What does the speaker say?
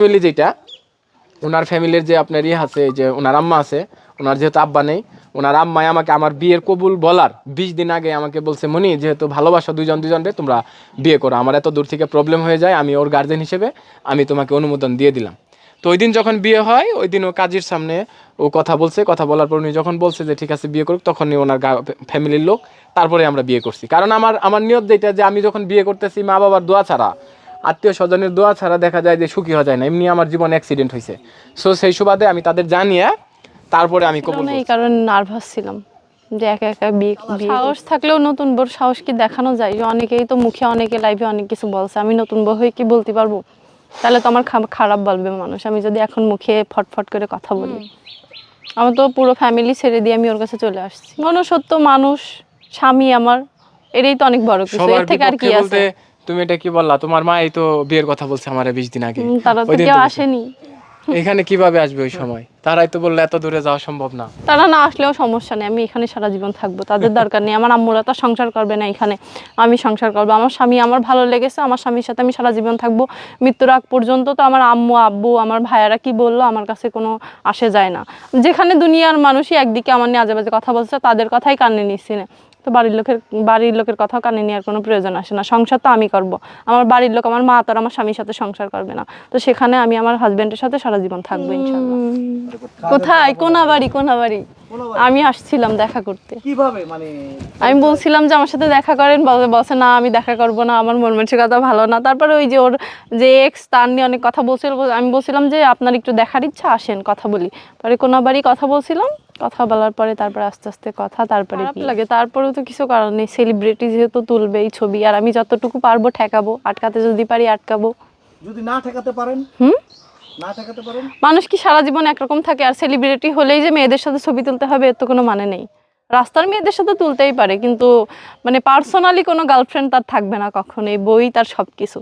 Family যেটা ওনার ফ্যামিলির যে আপনার ইয়ে আছে, যে ওনার আম্মা আছে ওনার যেহেতু আব্বা নেই ওনার আম্মাই আমাকে আমার বিয়ের কবুল বলার বিশ দিন আগে আমাকে বলছে, মনি, যেহেতু ভালোবাসা দুজন দুজনরে তোমরা বিয়ে করো। আমার এত দূর থেকে প্রবলেম হয়ে যায়, আমি ওর গার্জেন হিসেবে আমি তোমাকে অনুমোদন দিয়ে দিলাম। তো ওই দিন যখন বিয়ে হয়, ওই দিন ও কাজীর সামনে ও কথা বলছে। কথা বলার পর উনি যখন বলছে যে, ঠিক আছে, বিয়ে করুক, তখনই ওনার ফ্যামিলির লোক তারপরে আমরা বিয়ে করছি। কারণ আমার আমার নিয়ত যেটা যে আমি যখন বিয়ে করতেছি মা বাবার দোয়া ছাড়া আত্মীয় স্বজনের দোয়া ছাড়া দেখা যায় যে সুখী হওয়া যায় না। এমনি আমার জীবনে অ্যাক্সিডেন্ট হয়েছে। সো সেই সুবাদে আমি তাদের জানিয়ে তারপরে আমি কবুল এই কারণে নার্ভাস ছিলাম যে একা একা বিয়ে সাহস থাকলেও নতুন বোর সাহস কি দেখানো যায়? যে অনেকেই তো মুখে অনেকে লাইভে অনেক কিছু বলছে। আমি নতুন বউ হয়ে কি বলতে পারব? তাহলে তো আমার খারাপ বলবে মানুষ। আমি যদি এখন মুখে ফটফট করে কথা বলি। আমার তো পুরো ফ্যামিলি ছেড়ে দিয়ে আমি ওর কাছে চলে আসছি। মনুষ্যত্ব মানুষ স্বামী আমার এটাই তো অনেক বড় কিছু। এর থেকে আর কি আছে? বলতে তুমি এটা কি বললা? তোমার মা এই তো বিয়ের কথা বলছে আমার বিশ দিন আগে। তারা তো কেউ আসেনি। এখানে কীভাবে আসবে ওই সময়? তারাই তো বললে এত দূরে যাওয়া সম্ভব না। তারা না আসলেও সমস্যা নেই আমি এখানে সারা জীবন থাকব তাদের দরকার নেই। আমার আম্মুরা তো সংসার করবে না এখানে আমি সংসার করব। আমার স্বামী আমার ভালো লেগেছে আমার স্বামীর সাথে আমি সারা জীবন থাকব। মৃত্যুর আগ পর্যন্ত তো আমার আম্মু আব্বু আমার ভাইয়ারা কি বলল আমার কাছে কোনো আসে যায় না। যেখানে দুনিয়ার মানুষই একদিকে আমার নিয়ে আজে বাজে কথা বলছে তাদের কথাই কানে নিচ্ছি না তো বাড়ির লোকের বাড়ির লোকের কথাও কানে নেওয়ার কোনো প্রয়োজন আসে না। সংসার তো আমি করব। আমার বাড়ির লোক আমার মা তো আমার স্বামীর সাথে সংসার করবে না। তো সেখানে আমি আমার হাজবেন্ডের সাথে সারা জীবন থাকব কোথায়? কোনা বাড়ি? কোনা বাড়ি আমি আসছিলাম দেখা করতে। কীভাবে? মানে আমি বলছিলাম যে আমার সাথে দেখা করেন। বলছে না আমি দেখা করব না। আমার মন মানসিকতা ভালো না। তারপরে ওই যে ওর যে এক্স তার নিয়ে অনেক কথা বলছিল। বল- আমি বলছিলাম যে আপনার একটু দেখার ইচ্ছা আসেন কথা বলি। পরে কোনো বাড়ি কথা বলছিলাম। কথা বলার পরে তারপরে আস্তে আস্তে কথা তারপরে খারাপ লাগে তারপরেও তো কিছু কারণ নেই। সেলিব্রিটি যেহেতু তুলবে এই ছবি আর আমি যতটুকু পারব ঠেকাবো আটকাতে যদি পারি আটকাবো। যদি না ঠেকাতে পারেন? হুম? না ঠেকাতে পারেন? মানুষ কি সারা জীবন একরকম থাকে? আর সেলিব্রিটি হলেই যে মেয়েদের সাথে ছবি তুলতে হবে এর তো কোনো মানে নেই। রাস্তার মেয়েদের সাথে তুলতেই পারে কিন্তু মানে পার্সোনালি কোনো গার্লফ্রেন্ড তার থাকবে না কখনোই বই তার সব কিছু